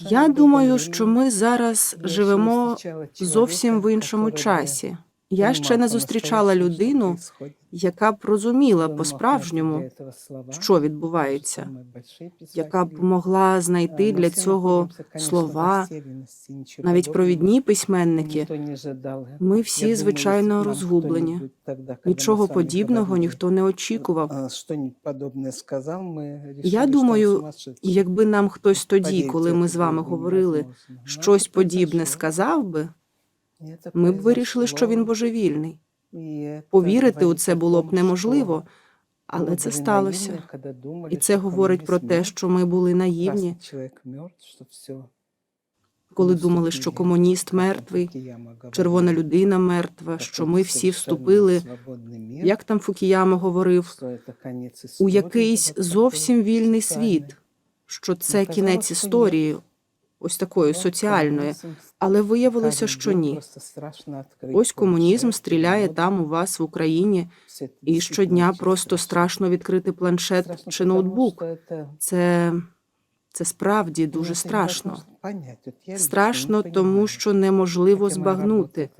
Я думаю, що ми зараз живемо зовсім в іншому часі. Я ще не зустрічала людину, яка б розуміла по-справжньому, що відбувається, яка б могла знайти для цього слова, навіть провідні письменники. Ми всі, звичайно, розгублені. Нічого подібного ніхто не очікував. Я думаю, якби нам хтось тоді, коли ми з вами говорили, щось подібне сказав би, ми б вирішили, що він божевільний. Повірити у це було б неможливо, але це сталося. І це говорить про те, що ми були наївні, коли думали, що комуніст мертвий, червона людина мертва, що ми всі вступили, як там Фукіяма говорив, у якийсь зовсім вільний світ, що це кінець історії, ось такої соціальної, але виявилося, що ні. Ось комунізм стріляє там у вас в Україні, і щодня просто страшно відкрити планшет чи ноутбук. Це, це справді дуже страшно. Страшно, тому що неможливо збагнути.